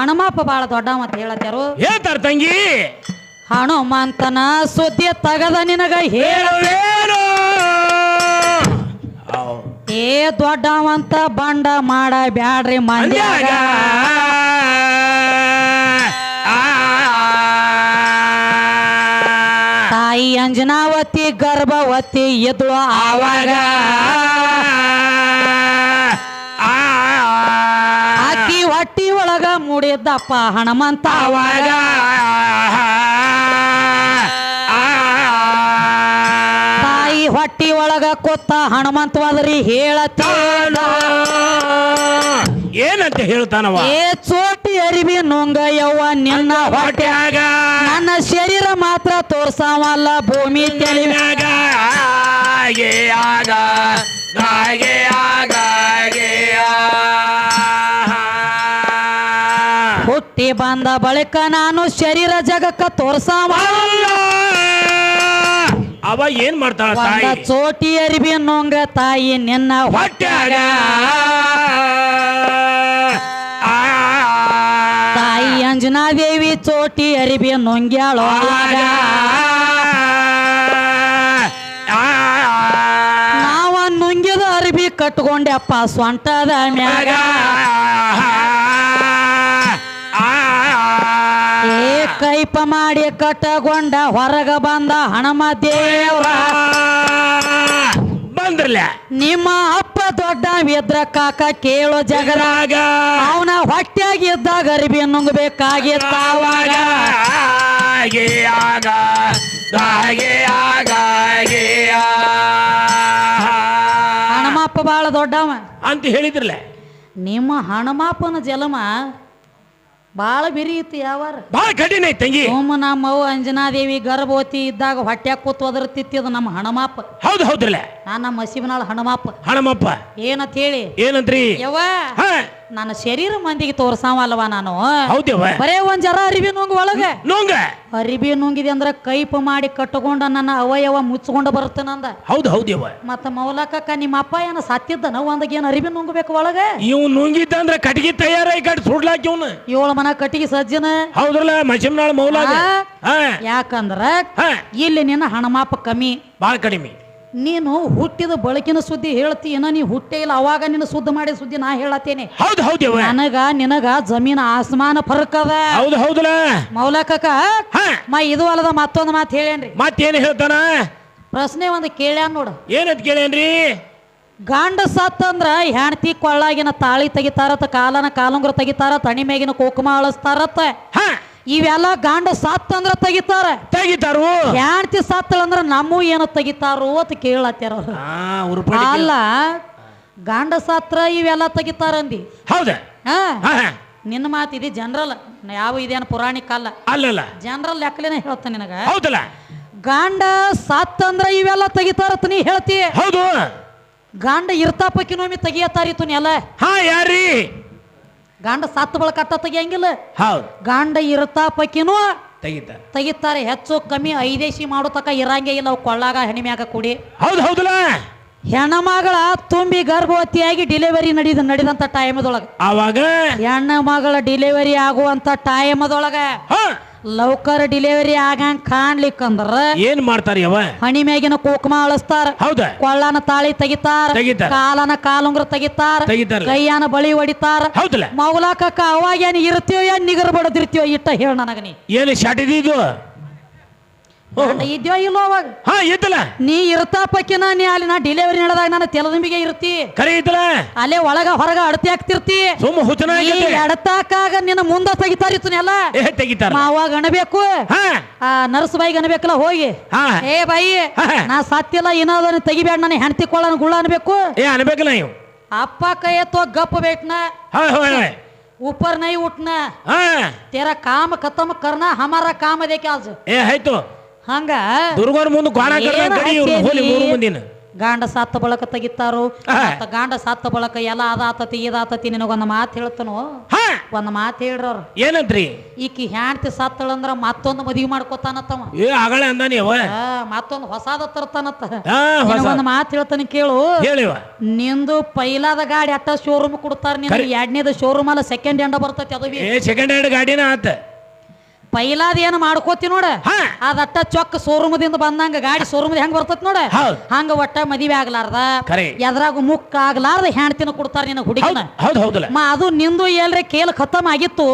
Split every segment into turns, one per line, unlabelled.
ಹನುಮಪ್ಪ ಬಾಳ ದೊಡ್ಡ ಅಂತ ಹೇಳತ್ತಾರು
ಹೇಳ್ತಾರ ತಂಗಿ
ಹನುಮಂತನ ಸುದ್ದಿ ತಗದ ನಿನಗ ಹೇಳ
ಹೇಳುವೇನು
ಏ ದೊಡ್ಡವಂತ ಬಂಡ ಮಾಡ ಬ್ಯಾಡ್ರಿ ಮಂದ್ಯಾಗ ತಾಯಿ ಅಂಜನಾವತಿ ಗರ್ಭವತಿ ಇದ್ಳು ಆವಾಗ ಒಳಗ ಮೂಡಿದ್ದಪ್ಪ ಹನುಮಂತ ಆವಾಗ ತಾಯಿ ಹೊಟ್ಟಿ ಒಳಗ ಕೊತ್ತ ಹನುಮಂತವಾದ್ರಿ ಹೇಳತ್ತ.
ಏನಂತ ಹೇಳ್ತಾನವ?
ಏ ಚೋಟಿ ಅರಿವಿ ನೊಂಗ ಯವ್ವ ನಿನ್ನ
ಹೊಟ್ಯಾಗ.
ನನ್ನ ಶರೀರ ಮಾತ್ರ ತೋರ್ಸಾವಲ್ಲ ಭೂಮಿ ತೆಲಿ
ಮ್ಯಾಗ ಹಾಗೆ ಆಗ. ಆಗ.
ಬಂದ ಬಳಿಕ ನಾನು ಶರೀರ ಜಗಕ್ಕ ತೋರ್ಸಾವ
ಅಲ್ಲ! ಅವ ಏನ್ ಮಾಡ್ತಾಳ
ಒಂದ
ತಾಯಿ?
ಚೋಟಿ ಅರಿವಿ ನುಂಗ ತಾಯಿ ನಿನ್ನ
ಹೊಟ್ಯಾಗ
ತಾಯಿ ಅಂಜನಾದೇವಿ ಚೋಟಿ ಅರಿವಿ ನುಂಗ್ಯಾಳೋ ಆಗ. ನಾವ ನುಂಗಿದ ಅರಿವಿ ಕಟ್ಕೊಂಡೆಪ್ಪ ಸ್ವಂಟದ ಮ್ಯಾಗ. ಕೈಪ ಮಾಡಿ ಕಟ್ಟಗೊಂಡ ಹೊರಗ ಬಂದ ಹಣಮ ದೇವ್ರ.
ಬಂದ್ರಲ್ಲ
ನಿಮ್ಮ ಅಪ್ಪ ದೊಡ್ಡ ಎದ್ರ ಕಾಕ ಕೇಳೋ ಜಗದಾಗ. ಅವನ ಹೊಟ್ಟೆಯಾಗಿದ್ದಾಗ ಇದ್ದಾಗ ನುಂಗಬೇಕಾಗಿತ್ತಾವಾಗ
ಹಾಗೆ ಆಗ ಹಾಗೆ ಆಗ ಹಾಗೆ
ಹಣಮಪ್ಪ ಬಾಳ ದೊಡ್ಡವ.
ಅಂತ ಹೇಳಿದ್ರಲ್ಲ
ನಿಮ್ಮ ಹಣಮಾಪನ ಜಲಮ ಬಾಳ ಬಿರಿ ಇತ್ತು ಯಾವಾರ?
ಬಹಳ ಕಠಿಣ ಐತ್ ತಂಗಿ.
ಸೋಮ ದೇವಿ ಅಂಜನಾದೇವಿ ಗರ್ಭವತಿ ಇದ್ದಾಗ ಹೊಟ್ಯಾಗ ಕೂತ್ ಅದು ನಮ್ಮ ಹಣಮಾಪ.
ಹೌದು ಹೌದ್ರಲ್ಲ.
ನಾ ನಮ್ಮ ಮಸಿಬನಾಳ ಹಣಮಾಪ.
ಹಣಮಪ್ಪ
ಏನಂತ ಹೇಳಿ?
ಏನಂತ್ರಿ?
ಯವ್ವ ನನ್ನ ಶರೀರ ಮಂದಿಗೆ ತೋರ್ಸಾವಲ್ವಾ ನಾನು?
ಹೌದೇವ?
ಬರೇ ಒಂದ್ ಜರ ಅರಿವಿ ನುಂಗ್ ಒಳಗ.
ನುಂಗ.
ಅರಿವಿ ನುಂಗಿದೆ ಅಂದ್ರ ಕೈಪ್ ಮಾಡಿ ಕಟ್ಟಕೊಂಡ ನನ್ನ ಅವಯವ ಮುಚ್ಕೊಂಡು ಅಂದ
ಹೌದು ಹೌದೇವ.
ಮತ್ತ ಮೌಲಕಕ್ಕ ನಿಮ್ಮ ಅಪ್ಪ ಏನ ಸಾತ್ಯದ ನಾವು ಅಂದಾಗ ಏನ್ ಅರಿವಿ ನುಂಗ್ಬೇಕು ಒಳಗ?
ಇವ್ ನುಂಗಿದ್ದ ಅಂದ್ರ ಕಟ್ಗಿ ತಯಾರ ಈ ಕಡೆ ಸುಡ್ಲಾಕಿ ಇವ್ನ.
ಏಳು ಮನ ಕಟ್ಟಿಗೆ ಸಜ್ಜನ?
ಹೌದ್ರಲ್ಲ ಮಸಿಮ್ನಾಳ ಮೌಲಾಗ
ಯಾಕಂದ್ರ ಇಲ್ಲಿ ನಿನ್ನ ಹಣಮಾಪ ಕಮ್ಮಿ.
ಬಾಳ ಕಡಿಮೆ.
ನೀನು ಹುಟ್ಟಿದ ಬಳಕಿನ ಸುದ್ದಿ ಹೇಳ್ತೀನ ನೀ ಹುಟ್ಟೇ ಇಲ್ಲ ಅವಾಗ ನಿನ್ನ ಸುದ್ದಿ ಮಾಡಿದ ಸುದ್ದಿ ನಾ ಹೇಳತ್ತೇನೆ.
ಹೌದು ಹೌದು
ನನಗ ನಿನಗ ಜಮೀನ್ ಆಸ್ಮಾನ ಫರಕ್ ಅದ.
ಹೌದು ಹೌದಲ್ಲ ಮೌಲಕಕ
ಮಾ ಇದು ಅಲ್ಲದ ಮತ್ತೊಂದು ಮಾತು ಹೇಳೇನ್ರಿ.
ಮತ್ತೇನು ಹೇಳ್ತಾನ?
ಪ್ರಶ್ನೆ ಒಂದು ಕೇಳ್ಯಾನ ನೋಡು.
ಏನಂತ ಕೇಳೇನ್ರಿ?
ಗಂಡ ಸತ್ತಂದ್ರ ಹೆಣ್ತಿ ಕೊಳ್ಳಾಗಿನ ತಾಳಿ ತೆಗಿತಾರತ್ತ ಕಾಲನ ಕಾಲುಂಗ್ರ ತೆಗಿತಾರ ತಣಿ ಮೇಗಿನ ಕುಕುಮ ಅಳಸ್ತಾರತ್ತ ಇವೆಲ್ಲ ಗಂಡ ಸತ್ತಂದ್ರ ತೆಗಿತಾರ.
ತೆಗಿತಾರು?
ಹೆಣ್ತಿ ಅಂದ್ರೆ ನಮ್ಮ ಏನು ತೆಗಿತಾರು ಅಂತ ಕೇಳತ್ತಾರ ಅವ್ರು. ಅಲ್ಲ ಗಾಂಡ ಸಾತ್ರ ಇವೆಲ್ಲ ತೆಗಿತಾರಂದಿ
ಹೌದ?
ಹಾ
ಹ ಹ.
ನಿನ್ನ ಮಾತಿದೆ ಜನರಲ್ ಯಾವ ಇದೇನು ಪುರಾಣಿಕ ಅಲ್ಲ.
ಅಲ್ಲಲ್ಲ
ಜನರಲ್ ಲೆಕ್ಕಲೇನೆ ಹೇಳ್ತಾನೆ ನಿನಗ.
ಹೌದಲ್ಲ?
ಗಂಡ ಸತ್ತಂದ್ರ ಇವೆಲ್ಲ ತೆಗಿತಾರ ನೀ ಹೇಳ್ತಿ.
ಹೌದು.
ಗಂಡ ಇರ್ತಾಪಕ್ಕಿನೊಮ್ಮೆ ತೆಗಿಯತ್ತಾರಿತ್ತು ನೀ ಅಲ್ಲ.
ಹಾ ಯಾರ್ರಿ?
ಗಂಡ ಸತ್ತು ಬಳಕ ತೆಗಿಯಂಗಿಲ್ಲ.
ಹೌದು.
ಗಂಡ ಇರ್ತಾಪಕ್ಕಿನೂ
ತೆಗಿತಾರ
ತೆಗಿತಾರೆ. ಹೆಚ್ಚು ಕಮ್ಮಿ ಐದೇಶಿ ಮಾಡೋ ತಕ ಇರಂಗೇ ಇಲ್ಲ ಅವು ಕೊಳ್ಳಾಗ ಹೆಣಿಮ್ಯಾಗ ಕೂಡಿ.
ಹೌದು ಹೌದಲ್ಲ?
ಹೆಣ್ಣಮಗಳ ತುಂಬಿ ಗರ್ಭವತಿಯಾಗಿ ಡಿಲಿವರಿ ನಡೆದ ನಡೆದಂತ ಟೈಮದೊಳಗ
ಅವಾಗ
ಹೆಣ್ಣ ಮಗಳ ಡಿಲಿವರಿ ಆಗುವಂತ ಟೈಮದೊಳಗ ಲೌಕರ್ ಡಿಲಿವರಿ ಆಗಂಗ್ ಕಾಣ್ಲಿಕ್ಕಂದ್ರ
ಏನ್ ಮಾಡ್ತಾರೆ ಯವ
ಹಣಿ ಮ್ಯಾಗಿನ ಕುಕುಮ ಅಳಸ್ತಾರ.
ಹೌದ?
ಕೊಳ್ಳನ ತಾಳಿ ತೆಗಿತಾರ.
ತೆಗಿತಾರ.
ಕಾಲನ ಕಾಲುಂಗ್ರ ತೆಗಿತಾರ.
ತೆಗಿತಾರ.
ಕೈಯಾನ ಬಳಿ ಹೊಡಿತಾರ.
ಹೌದಲ್ಲ?
ಮೌಲಾಕಕ್ಕ ಅವಾಗ ಏನ್ ಇರ್ತೀಯೋ ಏನ್ ನಿಗರ್ ಬಡದಿರ್ತೀಯೋ ಇಟ್ಟ ಹೇಳ ನನಗ ನೀ.
ಏನು ಶಾಟಿದು
ಗಂಡ ಇದ್ಯೋ ಇಲ್ಲೋ ಅವಾಗ
ಹಾ ಇದ್ದಲ್ಲ
ನೀ ಇರ್ತಾಪಕ್ಕಿನ ನೀ ಅಲ್ಲಿ ನಾ ಡಿಲಿವರಿ ನಡೆದಾಗ ನಾನು ತೆಲದಿಂಬಿಗೆ ಇರ್ತಿ
ಕರೆ ಇದ್ದಲ್ಲ
ಅಲ್ಲೇ ಒಳಗ ಹೊರಗ ಅಡತಿ ಆಗ್ತಿರ್ತಿ
ಸುಮ್ಮ ಹುಚ್ಚನ
ಈ ಎಡತಾಕಾಗ ನಿನ್ನ ಮುಂದ ತೆಗಿತಾರಿತ್ತು ಎಲ್ಲ
ಏ ತೆಗಿತಾರ
ಮಾವಾಗ ಅಣಬೇಕು
ಹಾ
ಆ ನರ್ಸ್ ಬಾಯಿಗೆ ಅನ್ಬೇಕಲ್ಲ ಹೋಗಿ
ಹಾ
ಏ ಬಾಯಿ
ಹಾ.
ನಾ ಸತ್ತಿಲ್ಲ ಏನಾದ್ರು ತೆಗಿಬೇಡ ನಾನು ಹೆಂಡತಿ ಕೊಳ್ಳನ ಗುಳ್ಳ ಅನ್ಬೇಕು
ಏ ಅನ್ಬೇಕಲ್ಲ ನೀವು
ಅಪ್ಪ ಕೈ ಎತ್ತೋ ಗಪ್ಪ ಬೇಟ್ನ
ಹಾ ಹೋಯ್
ऊपर नहीं उठना
ಹಾ
तेरा काम खत्म करना हमारा काम देखे आज
ಏ ಆಯ್ತು
ಹಂಗ?
ದುರ್ಗೋರ್ ಮುಂದೆ ಗಾಣ ಗಡಿ ಇವ್ರು
ಹಾಕ್ಯರಿ?
ಹೋಲಿ ಮೂರು ಮುಂದಿನ.
ಗಾಂಡ ಸತ್ತ ಬಳಕ ತೆಗಿತಾರು. ಮತ್ತ ಗಾಂಡ ಸತ್ತ ಬಳಕ ಎಲ್ಲ ಅದಾತತಿ ಇದಾತತಿ ನಿನಗೊಂದು ಮಾತು ಹೇಳ್ತನು? ಒಂದ್ ಮಾತು ಹೇಳ್ರವ್ರು.
ಏನಂತ್ರಿ?
ಈಕಿ ಹ್ಯಾಂಡ್ತಿ ಸತ್ತಳಂದ್ರ ಮತ್ತೊಂದು ಮದುವೆ ಮಾಡ್ಕೋತಾನತ್ತವ
ಏ ಆಗಳ
ಮತ್ತೊಂದು ಹೊಸಾದ ತರ್ತಾನತ್ತ ಒಂದು ಮಾತು ಹೇಳ್ತಾನೆ ಕೇಳು.
ಹೇಳಿವ
ನಿಂದು ಪೈಲಾದ ಗಾಡಿ ಅಟ್ಟ ಶೋರೂಮ್ ಕೊಡ್ತಾರ
ನಿಂದು
ಎರಡನೇದ ಶೋರೂಮ್ ಅಲ್ಲ ಸೆಕೆಂಡ್ ಹ್ಯಾಂಡ್ ಬರ್ತೈತಿ ಅದು
ಸೆಕೆಂಡ್ ಹ್ಯಾಂಡ್ ಗಾಡಿನ ಆತ.
ಪೈಲಾದ ಏನು ಮಾಡ್ಕೋತಿ ನೋಡ. ಅದಟ್ಟ ಚೊಕ್ಕ ಶೋರೂಮದಿಂದ ಬಂದಂಗ ಗಾಡಿ ಶೋರೂಮ್ ಹೆಂಗ್ ಬರ್ತತ್ ನೋಡ. ಹಂಗ ಒಟ್ಟ ಮದಿವೆ ಆಗ್ಲಾರ್ದ. ಎದ್ರಾಗ ಮುಕ್ಕ ಆಗ್ಲಾರ್ದ ಹೆಣ್ತಿನ ಕೊಡ್ತಾರ ನಿನ್ನ ಹುಡುಗಿನ. ಮಾ ಅದು ನಿಂದು ಎಲ್ರಿ ಕೇಲ್ ಖತಮ್ ಆಗಿತ್ತು.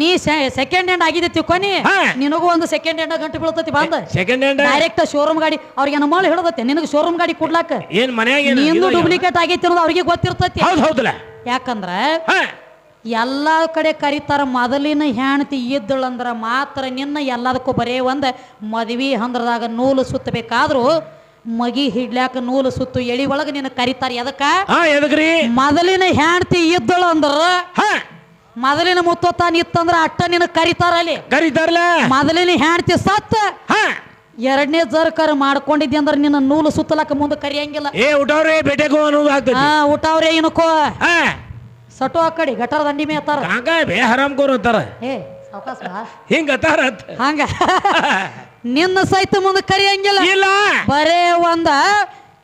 ನೀ ಸೆಕೆಂಡ್ ಹ್ಯಾಂಡ್ ಆಗಿದೆ ತಿಳ್ಕೊನಿ
ಹಾ.
ನಿನಗೂ ಒಂದು ಸೆಕೆಂಡ್ ಹ್ಯಾಂಡ್ ಗಂಟೆ ಬೀಳ್ತೈತಿ ಬಂದ.
ಸೆಕೆಂಡ್ ಹ್ಯಾಂಡ್
ಡೈರೆಕ್ಟ್ ಶೋರೂಮ್ ಗಾಡಿ ಅವ್ರಿಗೆ ನಮ್ಮ ಮಾಡಿ ಹಿಡದತ್ತೆ ನಿನಗೆ ಶೋರೂಮ್ ಗಾಡಿ ಕೊಡ್ಲಾಕ.
ಏನ್ ಮನ್ಯಾಗ ಏನು
ನಿಂದು ಡೂಪ್ಲಿಕೇಟ್ ಆಗೈತಿ ಅನ್ನೋದು ಅವ್ರಿಗೆ ಗೊತ್ತಿರ್ತತಿ. ಯಾಕಂದ್ರ ಎಲ್ಲಾ ಕಡೆ ಕರೀತಾರ ಮೊದಲಿನ ಹೆಣ್ತಿ ಇದ್ದಳಂದ್ರೆ ಮಾತ್ರ ನಿನ್ನ ಎಲ್ಲದಕ್ಕೂ ಬರೇ ಒಂದು ಮದ್ವಿ ಹಂದ್ರದಾಗ ನೂಲು ಸುತ್ತಬೇಕಾದ್ರೂ ಮಗಿ ಹಿಡ್ಲಾಕ ನೂಲು ಸುತ್ತು ಎಳಿ ಒಳಗೆ ನಿನ್ನ ಕರೀತಾರ. ಎದಕ್ಕ? ಮೊದಲಿನ ಹೆಣ್ತಿ ಇದ್ದಳು ಅಂದ್ರ ಮೊದಲಿನ ಮುತ್ತೋತಾನ ಇತ್ತಂದ್ರ ಅಟ್ಟ ನಿನ್ನ ಕರೀತಾರ ಅಲ್ಲಿ.
ಕರೀತಾರಲ್ಲ?
ಮೊದಲಿನ ಹೆಣ್ತಿ ಸತ್ತ ಎರಡನೇ ಜರ್ಕರ್ ಮಾಡ್ಕೊಂಡಿದ್ದೆ ಅಂದ್ರೆ ನಿನ್ನ ನೂಲು ಸುತ್ತಲಕ್ಕ ಮುಂದೆ ಕರಿಯಂಗಿಲ್ಲ.
ಏ ಊಟವ್ರೆ ಬೇಟೆಗೋ ಅನ್ನೋದು ಆಗ್ತೈತಿ.
ಹಾ ಊಟ ಅವ್ರೆ ಏನಕ್ಕೋ
ಹಾ.
ಸಟು ಆ ಕಡೆ ಗಟರ ದಂಡಿ ಮೇ ಅತ್ತಾರ
ಬೇ ಹರಾಮ್ ಕೋರ್ ಅಂತಾರ.
ಏ ಸಾವ್ಕಾಸ್
ಹಿಂಗ ಅತ್ತಾರ ಅಂತ.
ಹಂಗ. ನಿನ್ನ ಸಹಿತ ಮುಂದೆ ಕರಿಯಂಗಿಲ್ಲ.
ಇಲ್ಲ.
ಬರೇ ಒಂದ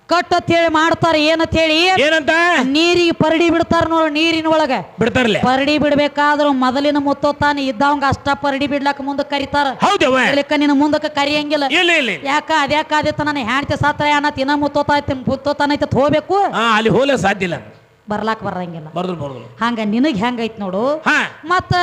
ಕಟ್ ಅಂತ ಹೇಳಿ ಮಾಡ್ತಾರ ಏನಂತ ಹೇಳಿ
ಏನಂತ?
ನೀರಿಗೆ ಪರಡಿ ಬಿಡ್ತಾರ ನೋಡು ನೀರಿನ ಒಳಗ.
ಬಿಡ್ತಾರಲ್ಲ.
ಪರಡಿ ಬಿಡ್ಬೇಕಾದ್ರು ಮೊದಲಿನ ಮುತ್ತೋ ತಾನೆ ಇದ್ದವಂಗ ಅಷ್ಟ ಪರಡಿ ಬಿಡ್ಲಾಕ ಮುಂದೆ ಕರಿತಾರ. ಹೌದಕ್ಕ ನಿನ್ನ ಮುಂದಕ್ಕೆ ಕರಿಯಂಗಿಲ್ಲ.
ಇಲ್ಲ ಇಲ್ಲ
ಯಾಕ ಅದ್ಯಾಕ ಆದಿತ್ತ ನಾನು ಹ್ಯಾಂಡ್ತಿ ಸಾತ್ರ ಅನ್ನತ್ ಇನ್ನ ಮುತ್ತೋತಾ ಮುತ್ತೋತಾನೈತೆ ಹೋಗ್ಬೇಕು
ಅಲ್ಲಿ ಹೋಲೇ ಸಾಧ್ಯ ಇಲ್ಲ.
ಬರ್ಲಾಕ್ ಬರಂಗಿಲ್ಲ
ಬರ್ದ್ರು ಬರ್ದ್ರು.
ಹಂಗ ನಿನಗ್ ಹೆಂಗೈತ್ ನೋಡು? ಮತ್ತ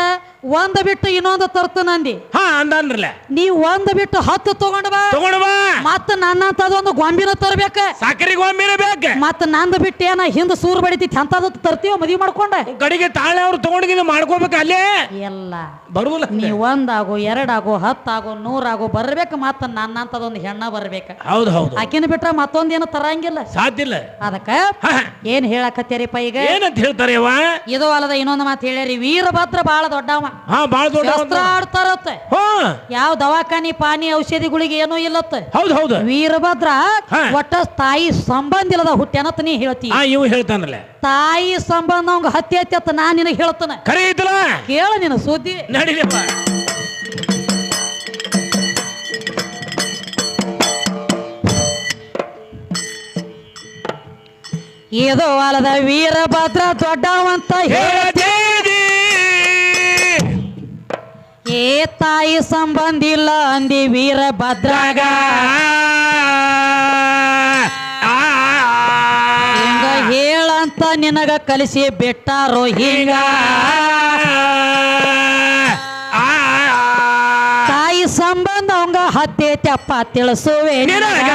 ಒಂದ್ ಬಿಟ್ಟು ಇನ್ನೊಂದು ತರ್ತನಂದಿ
ಹಾ. ಅಂದನ್ರಲ್ಲ?
ನೀ ಒಂದ್ ಬಿಟ್ಟು ಹತ್ತು ತಗೊಂಡ್ ಬಾ.
ತಗೊಂಡ ಬಾ.
ಮತ್ತ ಒಂದು ಗೊಂಬಿನ ತರ್ಬೇಕ.
ಸಕ್ಕರೆ ಗೊಂಬಿನ ಬೇಕ.
ಮತ್ತ ನಂದ್ ಬಿಟ್ಟು ಏನ ಹಿಂದ ಸೂರ್ ಬಡಿತೈತಿ ಅಂತದ ತರ್ತೀವ ಮದ್ವಿ ಮಾಡ್ಕೊಂಡ.
ಕಡೆಗೆ ತಾಳೆ ಅವ್ರು ತಗೊಂಡಿದ್ದು ಮಾಡ್ಕೋಬೇಕು ಅಲ್ಲೇ?
ಎಲ್ಲ.
ಬರುವುದಿಲ್ಲ
ನೀ ಒಂದಾಗು ಎರಡಾಗು ಹತ್ತಾಗೋ ನೂರಾಗೋ ಬರ್ಬೇಕು ಮತ್ತ ನನ್ನಂತದೊಂದು ಹೆಣ್ಣ ಬರ್ಬೇಕ.
ಹೌದು ಹೌದು
ಆಕಿನ ಬಿಟ್ರ ಮತ್ತೊಂದೇನ ತರಂಗಿಲ್ಲ.
ಸಾಧ್ಯ ಇಲ್ಲ.
ಅದಕ್ಕ ಏನ್ ಹೇಳಕತ್ತೀರಿಪ್ಪ ಈಗ?
ಏನಂತ ಹೇಳ್ತಾರೆ
ಇದು ಅಲ್ಲದ ಇನ್ನೊಂದು ಮಾತು ಹೇಳ್ಯಾರಿ. ವೀರಭದ್ರ ಬಾಳ ದೊಡ್ಡವ.
ಹಾ ಬಾಳ ದೊಡ್ಡ
ಶಸ್ತ್ರ ಆಡ್ತಾರತ್ತ.
ಹಾ
ಯಾವ ದವಾಖಾನಿ ಪಾನಿ ಔಷಧಿಗಳಿಗೆ ಏನೋ ಇಲ್ಲತ್ತ.
ಹೌದು ಹೌದು.
ವೀರಭದ್ರ. ಒಟ್ಟ ತಾಯಿ ಸಂಬಂಧ ಇಲ್ಲದ ಹುಟ್ಟೆನತ್ ನೀ ಹೇಳ್ತಿ.
ಇವ್ ಹೇಳ್ತಾನಲ್ಲ.
ತಾಯಿ ಸಂಬಂಧ ಅವಂಗ ಹತ್ತಿ ಹತ್ತಿ ಅತ್ತ ನಾ ನಿನಗೆ ಹೇಳ್ತಾನ.
ಕರೀತಲ್ಲ ಐತಲ್ಲ?
ಕೇಳ ನಿನ್ನ ಸುದ್ದಿ.
ನಡಿಲಪ್ಪ
ಇದು ಅಲ್ಲದ ವೀರಭದ್ರ ದೊಡ್ಡವಂತ ಹೇಳಿ ಏ ತಾಯಿ ಸಂಬಂಧ ಇಲ್ಲ ಅಂದಿ ವೀರಭದ್ರಾಗ ಹಿಂಗ ಹೇಳಂತ ನಿನಗ ಕಲಿಸಿ ಬಿಟ್ಟಾರೋ ಹಿಂಗ ತಾಯಿ ಸಂಬಂಧ ಅವಂಗ ಹತ್ತೈತಪ್ಪ ತಿಳಿಸುವೆ
ನಿನಗ.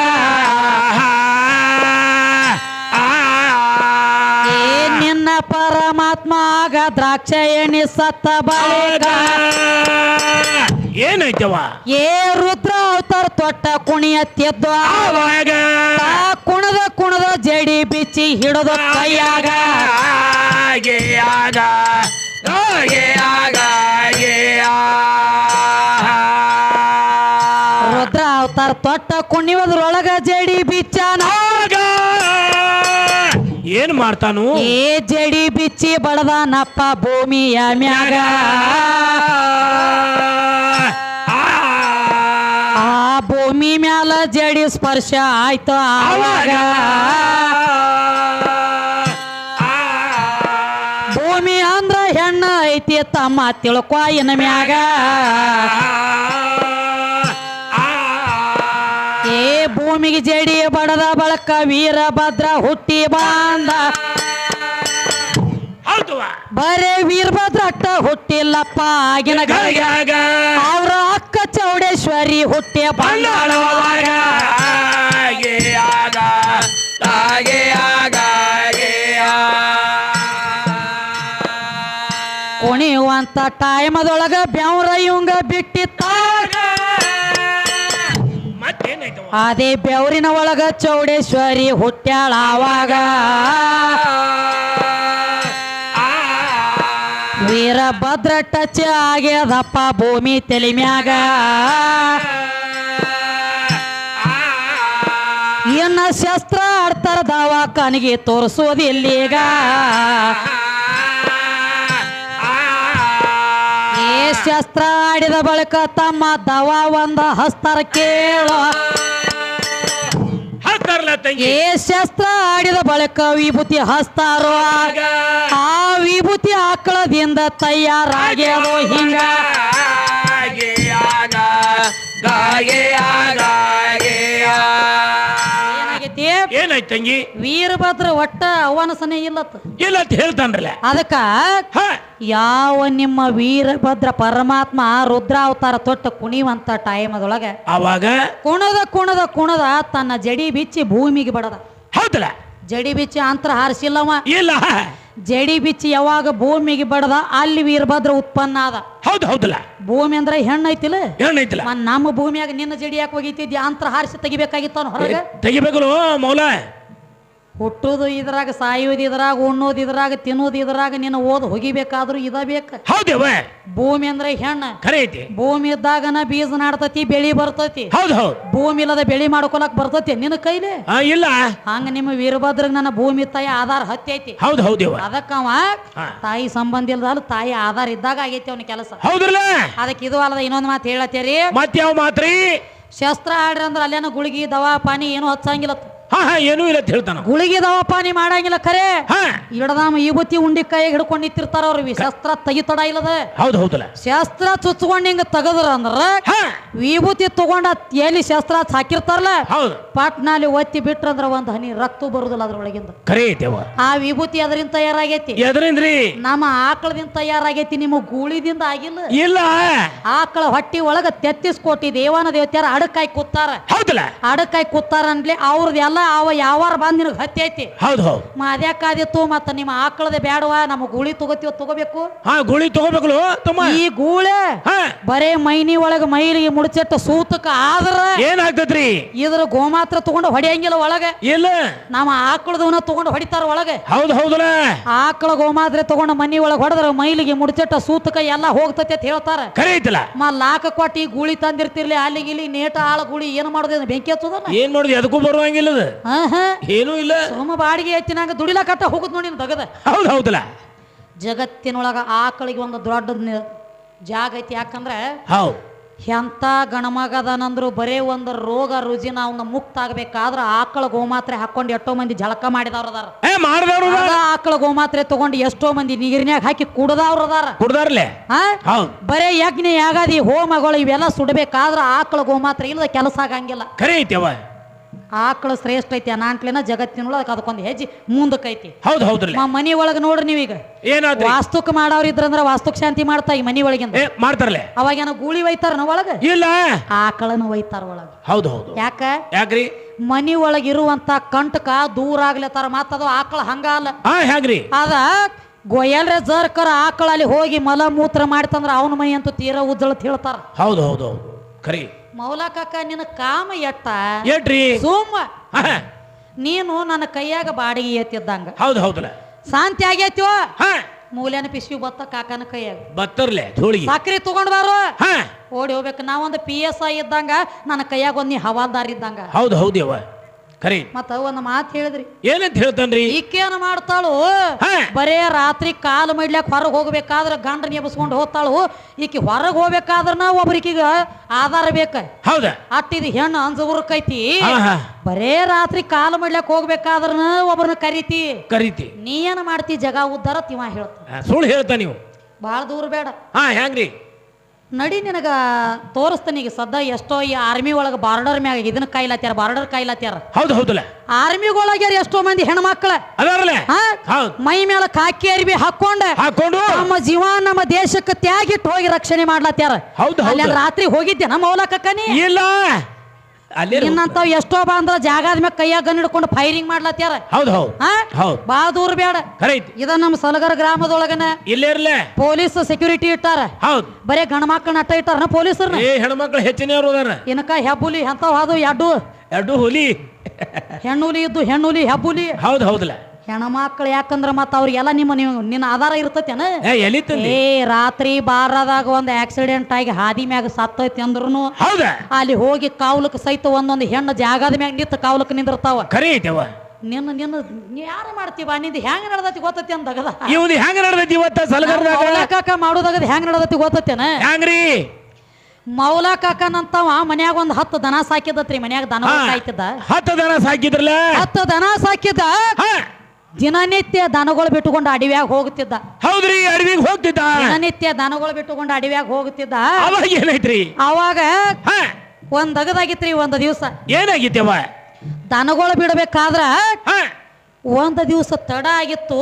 ನಿನ್ನ ಪರಮಾತ್ಮ ಆಗ ದ್ರಾಕ್ಷ ಎಣಿ ಸತ್ತ ಬಳಿಕ
ಏನೈತವ
ಏ ರುದ್ರ ಅವತಾರ ತೊಟ್ಟ ಕುಣಿಯ ತೆದ್ದು
ಆವಾಗ?
ಕುಣದ ಕುಣದ ಜಡಿ ಬಿಚ್ಚಿ ಹಿಡದ ಕೈಯಾಗ.
ಆಗ ಆಗ.
ರುದ್ರ ಅವತಾರ ತೊಟ್ಟ ಕುಣಿಯೋದ್ರೊಳಗ ಜಡಿ ಬಿಚ್ಚಾನ.
ಏನ್ ಮಾಡ್ತಾನು?
ಏ ಜಡಿ ಬಿಚ್ಚಿ ಬಡದಾನಪ್ಪ ಭೂಮಿಯ ಮ್ಯಾಗ. ಆ. ಭೂಮಿ ಮ್ಯಾಲ ಜಡಿ ಸ್ಪರ್ಶ ಆಯ್ತು ಆವಾಗ. ಭೂಮಿ ಅಂದ್ರ ಹೆಣ್ಣ ಐತಿ ತಮ್ಮ ತಿಳ್ಕೊ ಇನ್ ಮ್ಯಾಗ. ಭೂಮಿಗೆ ಜಡಿ ಬಡದ ಬಳಕ ವೀರಭದ್ರ ಹುಟ್ಟಿ ಬಂದ ಬರೇ ವೀರಭದ್ರ ಅಟ್ಟ ಹುಟ್ಟಿಲ್ಲಪ್ಪ. ಆಗಿನ ಅವ್ರ ಅಕ್ಕ ಚೌಡೇಶ್ವರಿ ಹುಟ್ಟಿ ಕುಣಿಯುವಂತ ಟೈಮದೊಳಗ ಬೆವ್ರ ಇವಂಗ ಬಿಟ್ಟಿತ್ತ ಅದೇ ಬೆವರಿನ ಒಳಗ ಚೌಡೇಶ್ವರಿ ಹುಟ್ಟ್ಯಾಳ ಆವಾಗ. ವೀರಭದ್ರ ಟಚ್ ಆಗ್ಯದಪ್ಪ ಭೂಮಿ ತೆಲಿಮ್ಯಾಗ ಮ್ಯಾಗ. ಇನ್ನ ಶಸ್ತ್ರ ಆಡ್ತಾರ ದವಾಖಾನಿಗೆ ತೋರಿಸೋದಿಲ್ಲೀಗ. ಶಸ್ತ್ರ ಆಡಿದ ಬಳಿಕ ತಮ್ಮ ದವಾ ಒಂದ ಹಸ್ತರ ಕೇಳೋ.
ಹಾಕ್ತಾರಲ್ಲ ತಂಗಿ?
ಏ ಶಸ್ತ್ರ ಆಡಿದ ಬಳಿಕ ವಿಭೂತಿ ಹಸ್ತಾರೋ?
ಆಗ.
ಆ ವಿಭೂತಿ ಆಕಳದಿಂದ ತಯಾರಾಗ್ಯೋ ಹಿಂಗ?
ಗಾಗೆ ಆಗ. ಗಾಗೆ ಆಗ. ಏನಾಯ್ತು ತಂಗಿ?
ವೀರಭದ್ರ ಒಟ್ಟ ಅವನಸನೆ ಇಲ್ಲತ್ತ
ಇಲ್ಲ ಅಂತ ಹೇಳ್ತಾನ್ರಲ್ಲ
ಅದಕ್ಕ
ಹ.
ಯಾವ ನಿಮ್ಮ ವೀರಭದ್ರ ಪರಮಾತ್ಮ ರುದ್ರಾವತಾರ ತೊಟ್ಟ ಕುಣಿವಂತ ಟೈಮದೊಳಗ
ಅವಾಗ?
ಕುಣದ ಕುಣದ ಕುಣದ ತನ್ನ ಜಡಿ ಬಿಚ್ಚಿ ಭೂಮಿಗೆ ಬಡದ.
ಹೌದಲ್ಲ?
ಜಡಿ ಬಿಚ್ಚಿ ಅಂತರ ಹಾರಿಸಿಲ್ಲವ.
ಇಲ್ಲ.
ಜಡಿ ಬಿಚ್ಚಿ ಯಾವಾಗ ಭೂಮಿಗೆ ಬಡದ ಅಲ್ಲಿ ವೀರಭದ್ರ ಉತ್ಪನ್ನ ಆದ.
ಹೌದು ಹೌದಲ್ಲ?
ಭೂಮಿ ಅಂದ್ರೆ ಹೆಣ್ಣು ಐತಿಲ್ಲ
ಏನೈತಿಲ್ಲ
ಮತ್ತ್ ನಮ್ಮ ಭೂಮಿಯಾಗ ನಿನ್ನ ಜಡಿ ಯಾಕೆ ಒಗಿತಿದ್ದಿ ಅಂತರ ಹಾರಿಸಿ ತೆಗಿಬೇಕಾಗಿತ್ತು ಅವ್ನು ಹೊರಗೆ
ತೆಗಿಬೇಕು ಮೌಲ?
ಹುಟ್ಟುದು ಇದ್ರಾಗ ಸಾಯೋದು ಇದ್ರಾಗ ಉಣ್ಣೋದು ಇದ್ರಾಗ ತಿನ್ನೋದು ಇದ್ರಾಗ ನಿನ್ನ ಓದ್ ಹೋಗಿಬೇಕಾದ್ರೂ ಇದ ಬೇಕ.
ಹೌದೇವ
ಭೂಮಿ ಅಂದ್ರೆ ಹೆಣ್ಣ.
ಖರೆ ಐತಿ.
ಭೂಮಿ ಇದ್ದಾಗನ ಬೀಜ ನಾಡ್ತತಿ ಬೆಳಿ ಬರ್ತತಿ.
ಹೌದು ಹೌದು.
ಭೂಮಿ ಇಲ್ಲದ ಬೆಳಿ ಮಾಡ್ಕೊಳಕ್ ಬರ್ತತಿ ನಿನ್ನ ಕೈಲಿ?
ಇಲ್ಲ.
ಹಂಗ ನಿಮ್ಮ ವೀರಭದ್ರಗ್ ನನ್ನ ಭೂಮಿ ತಾಯಿ ಆಧಾರ ಹತ್ತೈತಿ
ಹೌದು ಹೌದೇವ
ಅದಕ್ಕವ
ಅವ
ತಾಯಿ ಸಂಬಂಧ ಇಲ್ದಲ್ಲ ತಾಯಿ ಆಧಾರ ಇದ್ದಾಗ ಆಗೈತಿ ಅವನ ಕೆಲಸ.
ಹೌದಿಲ್ಲ
ಅದಕ್ಕೆ ಇದು ಅಲ್ಲದ ಇನ್ನೊಂದು ಮಾತು ಹೇಳತ್ತೇರಿ.
ಯಾವ ಮಾತ್ರಿ?
ಶಸ್ತ್ರ ಆಡ್ರಿ ಅಂದ್ರೆ ಅಲ್ಲೇನ ಗುಳಿಗಿ ದವಾ ಪಾನಿ ಏನು ಹಚ್ಚಂಗಿಲ್ಲ
ಹಾ ಹಾ ಏನೂ ಇಲ್ಲ ಅಂತ ಹೇಳ್ತಾನ.
ಗುಳಿಗಿ ದವಾ ಪಾನಿ ಮಾಡಂಗಿಲ್ಲ ಖರೆ
ಹಾ.
ಇಡದಾಮ ಈ ಬುತ್ತಿ ಉಂಡಿ ಕೈಗೆ ಹಿಡ್ಕೊಂಡು ನಿಂತಿರ್ತಾರ ಅವ್ರು ಶಸ್ತ್ರ ತೆಗಿತಡ ಇಲ್ಲದ?
ಹೌದು ಹೌದಲ್ಲ.
ಶಸ್ತ್ರ ಚುಚ್ಕೊಂಡ್ ಹಿಂಗ ತೆಗದ್ರ ಅಂದ್ರ ವಿಭೂತಿ ತಗೊಂಡ ಎಲ್ಲಿ ಶಸ್ತ್ರ ಹಾಕಿರ್ತಾರಲ್ಲ
ಹೌದು.
ಪಾಟ್ನಲ್ಲಿ ಒತ್ತಿ ಬಿಟ್ರಂದ್ರ ಒಂದ್ ಹನಿ ರಕ್ತ ಬರುದಿಲ್ಲ ಅದ್ರೊಳಗಿಂದ.
ಖರೆ ದೇವ.
ಆ ವಿಭೂತಿ ಅದರಿಂದ ತಯಾರಾಗೈತಿ.
ಎದ್ರಿಂದ್ರಿ?
ನಮ್ಮ ಆಕಳದಿಂದ ತಯಾರಾಗೈತಿ ನಿಮ್ಮ ಗೂಳಿದಿಂದ ಆಗಿಲ್ಲ.
ಇಲ್ಲ.
ಆಕಳ ಹೊಟ್ಟಿ ಒಳಗ ತೆತ್ತಿಸ್ ಕೋಟಿ ದೇವಾನ ದೇವತ್ಯಾರ ಅಡಕಾಯಿ ಕೂತಾರ.
ಹೌದಲ್ಲ.
ಅಡಕಾಯಿ ಕೂತಾರ ಅನ್ಲಿ ಅವ್ರದ್ದು ಎಲ್ಲ ಅವ ಯಾವಾರ ಬಂದ್ ನಿನಗೆ ಹತ್ತೈತಿ ಐತಿ?
ಹೌದು ಹೌದು.
ಮಾದ್ಯಾಕಾದಿತ್ತು ಮತ್ತ ನಿಮ್ಮ ಆಕಳದ ಬ್ಯಾಡವ ನಮ್ಮ ಗೂಳಿ ತಗೋತೀವ ತಗೋಬೇಕು?
ಹಾ ಗುಳಿ ತಗೋಬೇಕು ತಮ್ಮ?
ಈ ಗೂಳೆ
ಹಾ.
ಬರೇ ಮೈನಿ ಒಳಗ ಮೈಲಿಗೆ ಮುಡಚಿಟ್ಟ ಸೂತಕ ಆದ್ರ
ಏನಾಗ್ತದ್ರಿ?
ಇದ್ರ ಗೋಮಾತ್ರ ತಗೊಂಡು ಹೊಡಿಯಂಗಿಲ್ಲ ಒಳಗೆ.
ಇಲ್ಲ.
ನಮ್ಮ ಆಕಳದವನ ತಗೊಂಡು ಹೊಡಿತಾರ ಒಳಗೆ.
ಹೌದು ಹೌದಲ್ಲ.
ಆಕಳ ಗೋಮಾತ್ರೆ ತಗೊಂಡು ಮನಿ ಒಳಗೆ ಹೊಡೆದ್ರ ಮೈಲಿಗೆ ಮುಡಚಿಟ್ಟ ಸೂತಕ ಎಲ್ಲ ಹೋಗ್ತತಿ ಅಂತ ಹೇಳ್ತಾರ.
ಖರೆ ಮಾ
ಮ ಲಾಕ ಕೊಟ್ಟಿ ಗೂಳಿ ತಂದಿರ್ತಿರ್ಲಿ ಅಲ್ಲಿ ಗಿಲಿ ನೇಟ ಆಳ ಗೂಳಿ ಏನು ಮಾಡೋದು? ಬೆಂಕಿ ಏನು
ಏನ್ ನೋಡಿದ್ರಿ ಅದಕ್ಕೂ ಬರುವಂಗಿಲ್ಲ ಅದು ಏನೂ ಇಲ್ಲ.
ಸೋಮ ಬಾಡಿಗೆ ಎತ್ತಿನಾಗ ದುಡಿಲ ಕಟ್ಟ ಹೋಗುದ್ ನೋಡಿ ತಗದ
ಹೌದು ಹೌದಲ್ಲ.
ಜಗತ್ತಿನೊಳಗ ಆಕಳಿಗೆ ಒಂದು ದೊಡ್ಡ ಜಾಗ ಐತಿ. ಯಾಕಂದ್ರೆ
ಹೌದು
ಎಂಥ ಗಣಮಗದನಂದ್ರು ಬರೇ ಒಂದು ರೋಗ ರುಜಿನ ಅವ್ನ ಮುಕ್ತ ಆಗ್ಬೇಕಾದ್ರ ಆಕಳ ಗೋಮಾತ್ರೆ ಹಾಕೊಂಡು ಎಷ್ಟೋ ಮಂದಿ ಜಳಕ ಮಾಡಿದವ್ರದಾರ ಆಕಳ ಗೋಮಾತ್ರೆ ತಗೊಂಡು ಎಷ್ಟೋ ಮಂದಿ ನೀರಿನ್ಯಾಗ ಹಾಕಿ
ಕುಡದವ್ರದಾರ
ಬರೇ ಯಜ್ಞ ಯಾಗಾದಿ ಹೋಮಗಳು ಇವೆಲ್ಲ ಸುಡಬೇಕಾದ್ರ ಆಕಳ ಗೋಮಾತ್ರೆ ಇಲ್ಲದ ಕೆಲಸ ಆಗಂಗಿಲ್ಲ. ಆಕಳ ಶ್ರೇಷ್ಠ ಐತಿ ಅನಾಂಟ್ಲಿನ ಜಗತ್ತಿನೊಳಗೆ ಅದಕ್ಕೊಂದು ಹೆಜ್ಜೆ ಮುಂದಕ್ಕೈತಿ.
ಹೌದು ಹೌದು
ನಮ್ಮ ಮನಿ ಒಳಗೆ ನೋಡ್ರಿ ನೀವೀಗ.
ಏನಾದ್ರಿ?
ವಾಸ್ತುಕ್ ಮಾಡೋರು ಇದ್ರಂದ್ರ ವಾಸ್ತುಕ್ ಶಾಂತಿ ಮಾಡ್ತಾ ಈ ಮನಿ ಒಳಗಿಂದ.
ಮಾಡ್ತಾರಲ್ಲ ಅವಾಗ
ಏನೋ ಗೂಳಿ ಒಯ್ತಾರನ ಒಳಗ?
ಇಲ್ಲ.
ಆಕಳನ ಒಯ್ತಾರ ಒಳಗ.
ಹೌದು ಹೌದು.
ಯಾಕ?
ಯಾಕ್ರಿ?
ಮನಿ ಒಳಗಿರುವಂತ ಕಂಟಕ ದೂರ ಆಗ್ಲತ್ತಾರ ಮತ್ತದು ಆಕಳ ಹಂಗ ಅಲ್ಲ.
ಹ್ಯಾಗ್ರಿ ಹ್ಯಾಂಗ್ರಿ?
ಅದ ಗೊಯಲ್ರೆ ಜರ್ಕರ ಆಕಳ ಅಲ್ಲಿ ಹೋಗಿ ಮಲ ಮೂತ್ರ ಮಾಡ್ತಂದ್ರ ಅವನ ಮನಿ ಅಂತೂ ತೀರಾ ಉಜ್ಜಳತ್ ಹೇಳ್ತಾರ.
ಹೌದು ಹೌದು ಹೌದು. ಖರಿ
ಮೌಲಕಕ್ಕ ನಿನ್ನ ಕಾಮ ಎಟ್ಟ?
ಏಟ್ರಿ
ಸುಮ್ಮ. ನೀನು ನನ್ನ ಕೈಯಾಗ ಬಾಡಿಗೆ ಎತ್ತಿದ್ದಂಗ.
ಹೌದು ಹೌದಲ್ಲ.
ಶಾಂತಿ ಆಗೈತಿವ
ಹಾ.
ಮೂಲ್ಯನ ಪಿಸ್ವಿ ಬತ್ತ ಕಾಕನ ಕೈಯಾಗ.
ಬತ್ತರ್ಲೆ ಧೂಳಿಗೆ.
ಸಕ್ರಿ ತಗೊಂಡ್ ಬಾರು?
ಹಾ.
ಓಡಿ ಹೋಗ್ಬೇಕು. ನಾವೊಂದು ಪಿ ಎಸ್ ಐ ಇದ್ದಂಗ ನನ್ನ ಕೈಯಾಗ ಒಂದ್ ನೀ ಹವಾಲ್ದಾರ್ ಇದ್ದಂಗ.
ಹೌದು ಹೌದೇವ ಖರಿ
ಮತ್ತ ಒಂದು ಮಾತು ಹೇಳಿದ್ರಿ.
ಏನಂತ ಹೇಳ್ತಾನ್ರಿ?
ಈಕೇನು ಮಾಡ್ತಾಳು?
ಹಾ.
ಬರೇ ರಾತ್ರಿ ಕಾಲು ಮಡ್ಲಾಕ್ ಹೊರಗೆ ಹೋಗ್ಬೇಕಾದ್ರ ಗಂಡ ನೆಬಸ್ಕೊಂಡು ಹೋಗ್ತಾಳು? ಈಕಿ ಹೊರಗೆ ಹೋಗ್ಬೇಕಾದ್ರನ ಒಬ್ರಿಕೀಗ ಆಧಾರ ಬೇಕ.
ಹೌದಾ.
ಅಟ್ಟಿದ ಹೆಣ್ಣು ಅಂಜುರ್ಕೈತಿ
ಕೈತಿ
ಬರೇ ರಾತ್ರಿ ಕಾಲು ಮಡ್ಲಾಕ್ ಹೋಗ್ಬೇಕಾದ್ರನ ಒಬ್ರನ್ನ ಕರಿತಿ.
ಕರೀತಿ.
ನೀ ಏನ್ ಮಾಡ್ತಿ? ಜಗ ಉದ್ದಾರ ತಿವ ಹೇಳ್ತ.
ಆ, ಸುಳ್ಳು ಹೇಳ್ತಾ ನೀವು.
ಭಾಳ ದೂರ ಬೇಡ.
ಹಾ ಹ್ಯಾಂಗ್ರಿ
ನಡಿ ನಿನಗ ತೋರಿಸ್ತಾನೆ ಈಗ ಸದ್ದ ಎಷ್ಟೋ ಈ ಆರ್ಮಿ ಒಳಗೆ ಬಾರ್ಡರ್ ಮ್ಯಾಗ ಇದನ್ನ ಕಾಯ್ಲಾತ್ಯಾರ ಬಾರ್ಡರ್ ಕಾಯ್ಲಾತ್ಯಾರ.
ಹೌದು ಹೌದಲ್ಲ
ಆರ್ಮಿಗೊಳಗ್ಯಾರ ಎಷ್ಟೋ ಮಂದಿ ಹೆಣ್ಮಕ್ಳ.
ಅದಾರಲ್ಲ
ಹಾ?
ಹೌದು.
ಮೈ ಮೇಲೆ ಕಾಕಿ ಅರಿವಿ ಹಾಕೊಂಡ
ಹಾಕೊಂಡು?
ನಮ್ಮ ಜೀವ ನಮ್ಮ ದೇಶಕ್ಕೆ ತ್ಯಾಗಿಟ್ಟು ಹೋಗಿ ರಕ್ಷಣೆ ಮಾಡ್ಲಾತ್ಯಾರ.
ಹೌದು
ಅಲ್ಲಿ
ಹೌದು
ರಾತ್ರಿ ಹೋಗಿದ್ದೆ ನಮ್ಮ ಮೌಲಕಕ್ಕನಿ
ಇಲ್ಲ. ಅಲ್ಲೇ
ಇನ್ನಂತಾವ್ ಎಷ್ಟೋ ಬಂದ್ರ ಜಾಗ ಮ್ಯಾಗ ಕೈಯಾಗ ಗನ್ ಹಿಡ್ಕೊಂಡು ಫೈರಿಂಗ್ ಮಾಡ್ಲತ್ತಾರ
ಹೌದು ಹೌದು. ಹೌದು.
ಬಾ ದೂರ ಬೇಡ. ಇದ ನಮ್ಮ ಸಲಗರ ಗ್ರಾಮದೊಳಗನ
ಇಲ್ಲೇ ಇರ್ಲೆ.
ಪೊಲೀಸ್ ಸೆಕ್ಯೂರಿಟಿ ಇಟ್ಟಾರ.
ಹೌದು.
ಬರೇ ಗಣ ಮಕ್ಕಳನ್ನ ಅಟ್ಟ ಇಟ್ಟಾರ ಪೊಲೀಸರ್ನ?
ಏ ಹೆಣ್ಮಕ್ಳು ಹೆಚ್ಚಿನ ಅದಾರ.
ಇನ್ಕ ಹೆಬ್ಬುಲಿ ಎಂತಾವ್ ಅದು ಎಡ್ಡು.
ಎಡ್ಡು ಹುಲಿ.
ಹೆಣ್ಣುಲಿ ಇದ್ದು ಹೆಣ್ಣುಲಿ ಹೆಬ್ಬುಲಿ.
ಹೌದು ಹೌದಲ್ಲ.
ಹೆಣ್ಮಕ್ಳು ಯಾಕಂದ್ರ ಮತ್ತ ಅವ್ರಿಗೆಲ್ಲ ನಿಮ್ಮ ನೀವು ನಿನ್ನ ಆಧಾರ ಇರ್ತೈತೇನ?
ಏ ಎಲ್ಲಿ ತಂದಿ
ಏ ರಾತ್ರಿ ಬಾರದಾಗ ಒಂದು ಆಕ್ಸಿಡೆಂಟ್ ಆಗಿ ಹಾದಿ ಮ್ಯಾಗ ಸತ್ತೈತಿ ಅಂದ್ರು
ಹೌದಾ?
ಅಲ್ಲಿ ಹೋಗಿ ಕಾವಲಕ್ಕೆ ಸಹಿತ ಒಂದೊಂದು ಹೆಣ್ಣು ಜಾಗದ ಮ್ಯಾಗ ನಿಂತ ಕಾವಲಕ್ಕೆ ನಿಂದಿರ್ತಾವ.
ಕರೀತೇವ ಐತೆವ
ನಿನ್ನ ನಿನ್ನ ನೀ ಯಾರು ಮಾಡ್ತೀವ ನಿಂದ ಹೆಂಗ್ ನಡ್ದತಿ ಗೊತ್ತತಿ ಅಂದಗದ?
ಇವ್ದು ಹೆಂಗ ನಡೆದೈತಿ ಇವತ್ತ ಸಲಗರ್ದಾಗ?
ಕಾಕ ಮಾಡೋದಾಗದ ಹೆಂಗ್ ನಡ್ದತಿ ಗೊತ್ತತೇನ?
ಹೆಂಗ್ರಿ?
ಮೌಲ ಕಾಕನಂತವ ಮನ್ಯಾಗ ಒಂದ್ ಹತ್ತು ದನ ಸಾಕಿದತ್ರಿ ಮನ್ಯಾಗ ದನ. ಸಾಕಿದ್ದ
ಹತ್ತು ದನ ಸಾಕಿದ್ರಲ್ಲ
ಹತ್ತು ದನ
ಸಾಕಿದ
ದಿನನಿತ್ಯ ದನಗಳು ಬಿಟ್ಟುಕೊಂಡು ಅಡವ್ಯಾಗ ಹೋಗುತ್ತಿದ್ದ.
ಹೌದ್ರಿ ಅಡವಿಗೆ ಹೋಗ್ತಿದ್ದ.
ದಿನನಿತ್ಯ ದನಗಳು ಬಿಟ್ಟುಕೊಂಡು ಅಡವ್ಯಾಗ ಹೋಗುತ್ತಿದ್ದ.
ಅವಾಗ ಏನೈತ್ರಿ
ಅವಾಗ ಒಂದ್ ಅಗದಾಗಿತ್ರಿ ಒಂದ್ ದಿವಸ.
ಏನಾಗಿತ್ತವ
ದನಗಳು ಬಿಡಬೇಕಾದ್ರ ಒಂದ್ ದಿವ್ಸ ತಡ ಆಗಿತ್ತು.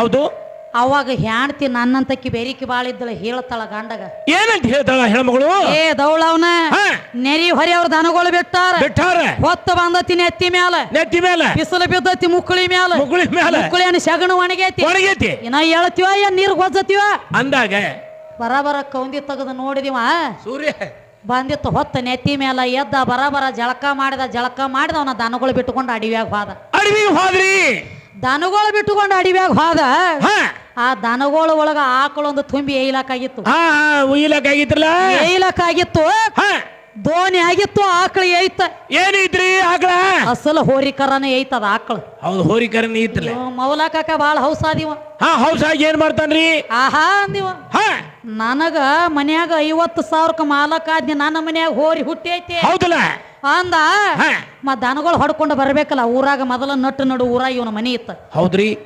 ಹೌದು.
ಅವಾಗ ಹ್ಯಾಣ್ತಿ ನನ್ನಂತಕ್ಕಿ ಬೇರಿಕೆ ಬಾಳಿದ್ದಳ ಹೇಳ್ತಾಳ ಗಂಡಗ.
ಏನಂತ ಹೇಳ್ತಾಳ ಹೆಣ್ಮಗಳು?
ಏ ದೌಳ
ಅವನ
ನೆರಿ ಹೊರಿ ಅವ್ರ ದನಗಳು ಬಿಟ್ಟಾರ.
ಬಿಟ್ಟಾರ.
ಹೊತ್ತು ಬಂದತಿ ನೆತ್ತಿ ಮ್ಯಾಲ.
ನೆತ್ತಿ ಮ್ಯಾಲ.
ಬಿಸಿಲು ಬಿದ್ದತಿ ಮುಕ್ಕಳಿ ಮ್ಯಾಲ.
ಮುಕ್ಕಳಿ ಮ್ಯಾಲ.
ಮುಕ್ಕಳಿಯನ್ನ ಸಗಣ ಒಣಗೈತಿ.
ಒಣಗೇತಿ.
ಇನ್ನ ಹೇಳ್ತೀವ ಏನ್ ನೀರ್ ಗೊಜ್ಜತೀವ?
ಅಂದಾಗ
ಬರಬರ ಕೌಂದಿ ತೆಗೆದು ನೋಡಿದಿವ?
ಸೂರ್ಯ.
ಬಂದಿತ್ತು ಹೊತ್ತ ನೆತ್ತಿ ಮೇಲ ಎದ್ದ ಬರಬರ ಜಳಕ ಮಾಡಿದ ಜಳಕ ಮಾಡಿದ ಅವನ ದನಗಳು ಬಿಟ್ಟುಕೊಂಡು ಅಡಿವ್ಯಾಗ ಹೋದ.
ಅಡವಿಗೆ ಹೋದ್ರಿ.
ದನಗಳು ಬಿಟ್ಟುಕೊಂಡು ಅಡಿವ್ಯಾಗ ಹೋದ. ಆ ದನಗಳ ಒಳಗ ಆಕಳೊಂದು ತುಂಬಿ ಏಯ್ಲಕ್ಕಾಗಿತ್ತು.
ಉಯ್ಲಕ್ಕಾಗಿತ್ರಲ್ಲ
ಏಯ್ಲಕ್ಕಾಗಿತ್ತು. ದೋಣಿ ಆಗಿತ್ತು ಆಕಳು ಏಯ್ತ.
ಏನಿದ್ರಿ ಆಕಳ?
ಅಸಲ ಹೋರಿಕರನೇ ಏಯ್ತದ ಆಕಳ.
ಹೌದು ಹೋರಿಕರನ್ ಐತ್ರಲ್ಲ
ಮೌಲಾಕಾಕ ಭಾಳ ಹೌಸಾದಿವ
ಹಾ ಹೌಸಾಗಿ ಏನ್ ಮಾಡ್ತಾನ್ರಿ?
ಆಹಾ ಅಂದಿವ.
ಹಾ.
ನನಗ ಮನ್ಯಾಗ ಐವತ್ತು ಸಾವಿರಕ್ಕೆ ಮಾಲಕ್ಕಾದ್ನಿ ನನ್ನ ಮನ್ಯಾಗ ಹೋರಿ ಹುಟ್ಟಿ ಐತಿ
ಹೌದಲ್ಲ?
ಅಂದ
ಹಾ.
ಮ ದನಗಳು ಹೊಡ್ಕೊಂಡು ಬರ್ಬೇಕಲ್ಲ ಊರಾಗ ಮೊದಲ ನಟ್ಟು ನಡು ಊರಾಗ ಇವನ ಮನಿ ಇತ್ತ.
ಹೌದ್ರಿ.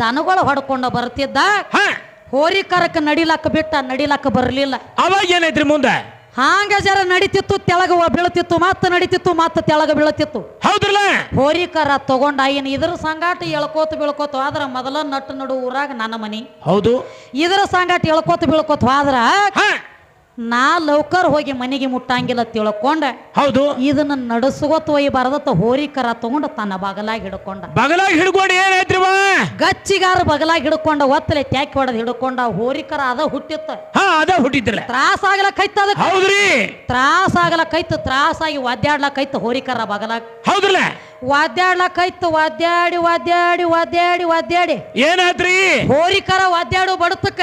ದನಗಳು ಹೊಡ್ಕೊಂಡು ಬರ್ತಿದ್ದ
ಹಾ.
ಹೋರಿ ಕರಕ್ಕೆ ನಡಿಲಕ್ಕ ಬಿಟ್ಟ ನಡಿಲಕ್ಕ ಬರಲಿಲ್ಲ.
ಅವಾಗ ಏನೈತ್ರಿ ಮುಂದೆ?
ಹಾಂಗ ಜರ ನಡಿತಿತ್ತು ತೆಳಗ ಒ- ಬೀಳ್ತಿತ್ತು ಮತ್ತ ನಡಿತಿತ್ತು ಮತ್ತ ತೆಳಗ ಬೀಳ್ತಿತ್ತು.
ಹೌದ್ರಲ್ಲ.
ಹೋರಿ ಕರ ತಗೊಂಡ ಏನು ಇದ್ರ ಸಂಗಾಟ ಎಳ್ಕೋತ ಬೀಳ್ಕೋತ ಆದ್ರ ಮೊದಲ ನಟ್ಟು ನಡು ಊರಾಗ ನನ್ನ ಮನಿ.
ಹೌದು.
ಇದ್ರ ಸಂಗಾಟ ಎಳ್ಕೋತ ಬೀಳ್ಕೋತ ಆದ್ರ
ಹಾ.
ನಾ ಲೌಕರ್ ಹೋಗಿ ಮನೆಗೆ ಮುಟ್ಟಂಗಿಲ್ಲ ತಿಳ್ಕೊಂಡ
ಹೌದು.
ಇದನ್ನ ನಡೆಸ್ಕೋತ ಒಯ್ಯಿ ಬರದತ್ತ ಹೋರಿ ಕರ ತಗೊಂಡ ತನ್ನ ಬಗಲಾಗಿ ಹಿಡ್ಕೊಂಡ.
ಬಗಲಾಗಿ ಹಿಡ್ಕೊಂಡು ಏನೈತ್ರಿ
ಗಚ್ಚಿಗಾರ ಬಗಲಾಗಿ ಹಿಡ್ಕೊಂಡ ಒತ್ತಲೆ ತ್ಯಾಕ್ ಹೊಡೆದ್ ಹಿಡ್ಕೊಂಡ ಹೋರಿ ಕರ ಅದ ಹುಟ್ಟಿತ್ತ.
ಹಾ ಅದ ಹುಟ್ಟಿದ್ರಲ್ಲ.
ತ್ರಾಸ ಆಗ್ಲಕ್ಕೈತ ಕೈತ
ಹೌದ್ರಿ.
ತ್ರಾಸ ಆಗ್ಲಕ್ಕೈತ ತ್ರಾಸಾಗಿ ಒದ್ದಾಡ್ಲಕ್ಕೈತ ಹೋರಿ ಕರ ಬಗಲಾಗ.
ಹೌದ್ರಲ್ಲ.
ಒದ್ದಾಡ್ಲಕ್ಕೈತು ವಾದ್ಯಾಡಿ ವಾದ್ಯಾಡಿ ವಾದ್ಯಾಡಿ ವಾದ್ಯಾಡಿ.
ಏನಾದ್ರಿ?
ಹೋರಿ ಕರ ವಾದ್ಯಾಡು ಬಡತಕ್ಕ.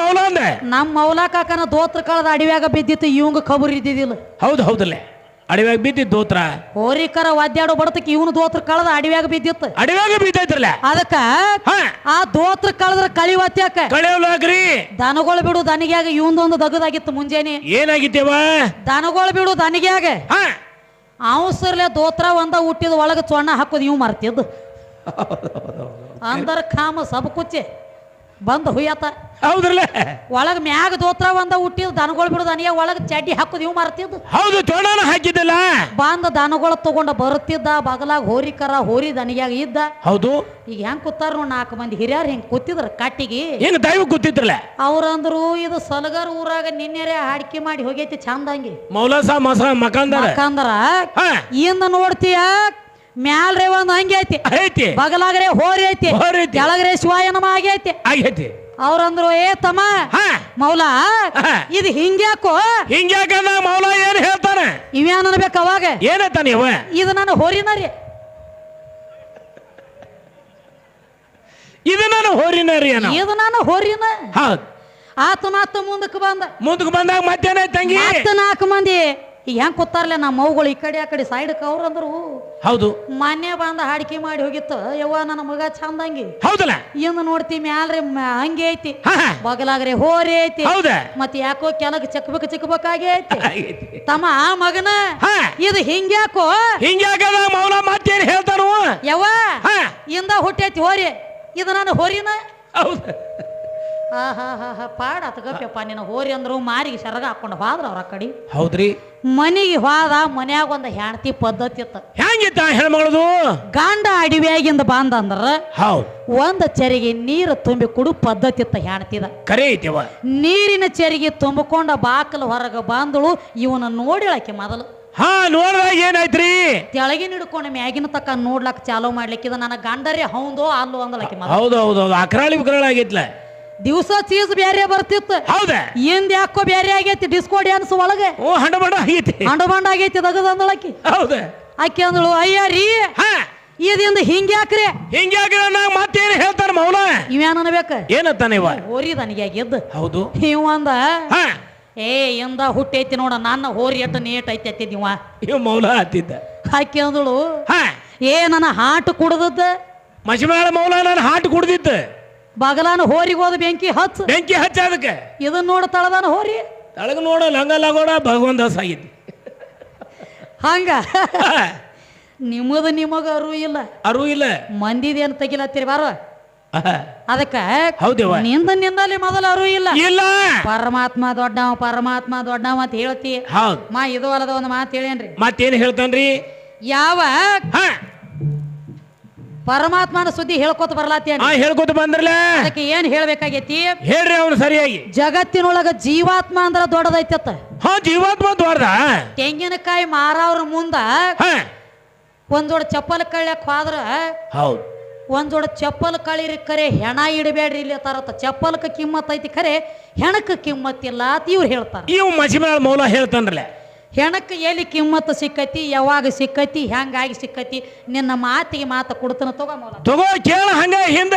ಮೌಲ ಅಂದ್ರೆ
ನಮ್ಮ ಮೌಲ ಕಾಕನ ದೋತ್ರ ಕಳದ ಅಡಿವ್ಯಾಗ ಬಿದ್ದಿತ್ತು ಇವಂಗ ಕಬರ್ ಇದ್ದಿದ್ದಿಲ್ಲ
ಹೌದು ಹೌದಲ್ಲೇ. ಅಡವ್ಯಾಗ ಬಿದ್ದಿದ್ ದೋತ್ರ.
ಹೋರಿಕರ ವಾದ್ಯಾಡು ಬಡತಕ್ಕ ಇವನು ದೋತ್ರ ಕಳದ ಅಡಿವ್ಯಾಗ ಬಿದ್ದಿತ್ತು.
ಅಡವ್ಯಾಗ ಬಿದ್ದೈತ್ರಲ್ಲ?
ಅದಕ್ಕ ಆ ದೋತ್ರ ಕಳದ್ರ ಕಳಿ ಒತ್ಯಾಕ
ಕಳೆಯಲಾಗ್ರಿ.
ದನಗಳು ಬಿಡು ದನಿಗ್ಯಾಗ ಇವಂದೊಂದು ದಗದಾಗಿತ್ತು ಮುಂಜಾನೆ.
ಏನಾಗಿದ್ದೇವಾ
ದನಗಳು ಬಿಡು ದನಿಗ್ಯಾಗ. ಅವಸರ್ಲೆ ದೋತ್ರ ಒಂದ ಹುಟ್ಟಿದ ಒಳಗೆ ಚೊಣ್ಣ ಹಾಕೋದು ಇವು ಮರ್ತಿದ್ದು ಅಂದರ ಖಾಮ ಸಬ್ ಕುಚ್ಚೆ ಬಂದು ಹುಯ್ಯತ.
ಹೌದ್ರಲ್ಲ?
ಒಳಗ ಮ್ಯಾಗ ದೋತ್ರ ಒಂದ ಹುಟ್ಟಿದ ದನಗಳು ಬಿಡುದು ಅನಿಯ ಒಳಗ ಚಡ್ಡಿ ಹಾಕುದ ಇವ್ ಮಾರ್ತಿದ್.
ಹೌದು ಚೋಡಾನ ಹಾಕಿದ್ದಿಲ್ಲ?
ಬಂದ ದನಗಳು ತಗೊಂಡ ಬರುತ್ತಿದ್ದ ಬಗಲಾಗ ಹೋರಿ ಕರ ಹೋರಿ ದನಿಯಾಗ ಇದ್ದ.
ಹೌದು.
ಈಗ ಹೆಂಗ್ ಕೂತಾರ ನೋಡ್ ನಾಲ್ಕು ಮಂದಿ ಹಿರಿಯರ್ ಹೆಂಗ್ ಕೂತಿದ್ರ ಕಟ್ಟಿಗೆ?
ಹೆಂಗ್ ದೈವ ಕೂತಿದ್ರಲ್ಲ?
ಅವ್ರಂದ್ರು ಇದು ಸಲಗರ್ ಊರಾಗ ನಿನ್ನೆರೆ ಹಾಡಿಕೆ ಮಾಡಿ ಹೋಗೈತಿ ಚಂದಂಗಿ
ಮೌಲಸ ಮಸ ಮಕಂದರ? ಮಕಂದರ?
ಇಂದ ನೋಡ್ತೀಯ ಮ್ಯಾಲ್ರೆ ಒಂದ್ ಹಂಗೆ ಐತಿ.
ಐತಿ.
ಬಗಲಾಗ್ರೆ ಹೋರಿ ಐತಿ.
ಹೋರಿ ಐತಿ.
ಕೆಳಗರೆ ಶಿವಾಯನಮ ಆಗೈತಿ
ಆಗೈತಿ
ಅವ್ರಂದ್ರು ಏ ತಮ್ಮ ಮೌಲ. ಇದು ಹಿಂಗ್ಯಾಕೋ?
ಹಿಂಗ್ಯಾಕಂದ ಮೌಲ ಏನ್ ಹೇಳ್ತಾನೆ?
ಇವ್ಯಾನ್ ಅನ್ಬೇಕು ಅವಾಗ.
ಏನಂತಾನ ಇವ
ಇದು ನಾನು ಹೋರಿನ ರೀ
ಇದು ನಾನು ಹೋರಿನ ರೀ ಏನೋ.
ಇದು ನಾನು ಹೋರಿನ.
ಹೌದು.
ಆತ ಮಾತು ಮುಂದಕ್ಕೆ ಬಂದ.
ಮುಂದಕ್ಕೆ ಬಂದಾಗ ಮತ್ತೇನಾಯ್ತು ತಂಗಿ?
ನಾಲ್ಕು ಮಂದಿ. ಈಗ ಹೆಂಗ್ ಕೂತಾರ್ಲೆ ನಮ್ಮ ಮೌಗಳು ಈ ಕಡೆ ಆ ಕಡೆ ಸೈಡ್ ಸೈಡ್ಕ್ ಅವ್ರಂದ್ರು
ಹೌದು.
ಮಾನ್ಯ ಬಂದ ಹಾಡಿಕೆ ಮಾಡಿ ಹೋಗಿತ್ತು. ಯವ್ವ ನನ್ನ ಮಗ ಚಂದಂಗಿ.
ಹೌದಲ್ಲ?
ಏನು ನೋಡ್ತಿ ಮ್ಯಾಲ್ರಿ ಹಂಗೆ ಐತಿ. ಬಗಲಾಗ್ರಿ ಹೋರಿ ಐತಿ.
ಹೌದ?
ಮತ್ ಯಾಕೋ ಕೆಳಗ್ ಚಕ್ಬೇಕು ಚಿಕ್ಕಬೇಕಾಗಿ ಐತಿ
ಆಗೈತಿ.
ತಮ್ಮ ಆ ಮಗನ ಇದು ಹಿಂಗ್ಯಾಕೋ?
ಹಿಂಗ್ಯಾಕದ ಮೌನ ಮತ್ತೇನ್ ಹೇಳ್ತಾನು?
ಯವ್ವ ಇಂದ ಹುಟ್ಟೈತಿ ಹೋರಿ. ಇದು ನಾನು ಹೋರಿನ.
ಹೌದ.
ಆ ಹಾ ಹಾ ಹಾ ಪಾಡ ಅತ್ಗಪ್ಪ ನಿನ್ನ ಹೋರಿ ಅಂದ್ರು ಮಾರಿಗೆ ಸರಗ ಹಾಕೊಂಡು ಹೋದ್ರ ಅವ್ರ ಕಡೆ.
ಹೌದ್ರಿ?
ಮನಿಗೆ ಹೋದ ಮನ್ಯಾಗ ಒಂದು ಹೆಣ್ತಿ ಪದ್ಧತಿ ಇತ್ತ.
ಹೆಂಗಿತ್ತ ಹೆಣ್ಮಗಳದು?
ಗಂಡ ಅಡಿವ್ಯಾಗಿಂದ ಬಂದ ಅಂದ್ರ
ಹೌದ್.
ಒಂದ್ ಚೆರಿಗೆ ನೀರು ತುಂಬಿ ಕುಡು ಪದ್ಧತಿ ಇತ್ತ ಹೆಣ್ತಿದ.
ಕರೆ ಐತಿವ
ನೀರಿನ ಚರಿಗೆ ತುಂಬಿಕೊಂಡ ಬಾಕಲು ಹೊರಗೆ ಬಂದಳು ಇವನ ನೋಡಿಳಕ್ಕೆ ಮೊದಲು.
ಹಾ ನೋಡ್ದಾಗ ಏನಾಯ್ತ್ರಿ?
ತೆಳಗಿನ ಹಿಡ್ಕೊಂಡು ಮ್ಯಾಗಿನ ತಕ್ಕ ನೋಡ್ಲಕ್ ಚಾಲೋ ಮಾಡ್ಲಿಕ್ಕಿದ ನನ್ನ ಗಂಡರೇ ಹೌದೋ ಅಲ್ಲೋ ಅಂದಲಕ್ಕೆ ಮೊದಲು.
ಹೌದು ಹೌದು ಹೌದು. ಅಕ್ರಾಳಿ ಬಿಕ್ರಾಳಿ ಆಗೈತ್ಲ.
ದಿವಸ ಚೀಸ್ ಬೇರೆ ಬರ್ತಿತ್ತು.
ಹೌದ?
ಇಂದ ಯಾಕೋ ಬೇರೆ ಆಗೈತಿ ಡಿಸ್ಕೋ ಡ್ಯಾನ್ಸ್ ಒಳಗೆ.
ಓ ಹಂಡ ಬಡ ಆಗೈತಿ.
ಅಂಡ ಬಂಡ ಆಗೈತಿ ದಗದ ಅಂದಳಕಿ
ಹೌದ?
ಆಕೆ ಅಂದಳು ಅಯ್ಯ ರೀ
ಹಾ?
ಇದರಿಂದ ಹಿಂಗ್ಯಾಕ್ರಿ
ಹಿಂಗ್ಯಾಕ ನಾ ಮತ್ತೇನು ಹೇಳ್ತಾರೆ ಮೌನ
ಇವ್ಯಾನ್ ಅನ್ಬೇಕ?
ಏನತ್ತಾನ ಇವ?
ಹೋರಿ ನನಗೆ ಆಗಿದ್ದ.
ಹೌದು.
ಇವಂದ
ಹಾ?
ಏ ಇಂದ ಹುಟ್ಟೈತಿ ನೋಡ ನನ್ನ ಹೋರಿ ಎಟ್ಟು ನೀಟ್ ಐತಿ ಅತ್ತಿದ್ದೀವ
ಇವ. ಮೌಲ ಹತ್ತಿದ್ದ
ಹಾಕಿ ಅಂದಳು
ಹಾ?
ಏ ನನ್ನ ಹಾಟ್ ಕುಡ್ದದ್ದ.
ಮಸಿಮಾಳ ಮೌಲ ನನ್ನ ಹಾಟ್ ಕುಡ್ದಿತ್ತು
ಬಗಲಾನ ಹೋರಿಗೆ ಹೋದ ಬೆಂಕಿ ಹಚ್ಚ.
ಬೆಂಕಿ ಹಚ್ಚ ಅದಕ್ಕೆ.
ಇದನ್ನ ನೋಡ ತಳದಾನ ಹೋರಿ.
ತಳಗ ನೋಡ ಲಂಗಲ್ಲ ಕೂಡ ಭಗವಂತ ದಾಸ್ ಆಗಿದ್ದಿ.
ಹಂಗ. ನಿಮ್ಮದು ನಿಮಗ ಅರು ಇಲ್ಲ.
ಅರು ಇಲ್ಲ.
ಮಂದಿದೇನು ತೆಗಿಲತ್ತೀರಿ ಬಾರ? ಅದಕ್ಕೆ. ನಿಂದ ನಿಂದಲ್ಲಿ ಮೊದಲು ಅರು ಇಲ್ಲ.
ಇಲ್ಲ.
ಪರಮಾತ್ಮ ದೊಡ್ಡವ ಪರಮಾತ್ಮ ದೊಡ್ಡವ ಅಂತ ಹೇಳ್ತಿ.
ಹೌದು.
ಮಾ ಇದು ಅಲ್ಲದ ಒಂದು ಮಾತು ಹೇಳೇನ್ರಿ
ಮತ್ತೇನು ಹೇಳ್ತಾನ್ರಿ?
ಯಾವ ಪರಮಾತ್ಮನ ಸುದ್ದಿ ಹೇಳ್ಕೊತ ಬರ್ಲಾತಿ
ಆ ಹೇಳ್ಕೊತ ಬಂದ್ರಲ್ಲ
ಅದಕ್ಕೆ ಏನ್ ಹೇಳ್ಬೇಕಾಗೈತಿ?
ಹೇಳ್ರಿ ಅವನು ಸರಿಯಾಗಿ.
ಜಗತ್ತಿನೊಳಗ ಜೀವಾತ್ಮ ಅಂದ್ರ ದೊಡ್ಡದೈತತ್ತ.
ಹಾ ಜೀವಾತ್ಮ ದೊಡ್ಡದ.
ತೆಂಗಿನಕಾಯಿ ಮಾರವ್ರ ಮುಂದ
ಒಂದೊಡ
ಒಂದ್ ಜೋಡ ಚಪ್ಪಲ್ ಕಳ್ಯಾಕ ಹೋದ್ರ
ಹೌದು.
ಒಂದ್ ಜೋಡ ಚಪ್ಪಲ್ ಕಳಿರಿ ಕರೆ ಹೆಣ ಇಡಬೇಡ್ರಿ ಇಲ್ಲಿ ತರತ್ತ ಚಪ್ಪಲ್ಕ ಕಿಮ್ಮತ್ ಐತಿ ಕರೆ ಹೆಣಕ್ಕೆ ಕಿಮ್ಮತ್ತಿಲ್ಲ ಅಂತ ಇವ್ರು ಹೇಳ್ತಾರ.
ಇವ್ ಮಸಿಮಾಳ ಮೌಲ ಹೇಳ್ತಾನ್ರಲ್ಲ
ಹೆಣಕ್ಕೆ ಎಲ್ಲಿ ಕಿಮ್ಮತ್ತು ಸಿಕ್ಕತಿ, ಯಾವಾಗ ಸಿಕ್ಕತಿ ಹೆಂಗಾಗಿ ಸಿಕ್ಕತಿ, ನಿನ್ನ ಮಾತಿಗೆ ಮಾತು ಕೊಡ್ತಾನ, ತಗೋ
ತಗೋ ಕೇಳ ಹಂಗ ಹಿಂದ.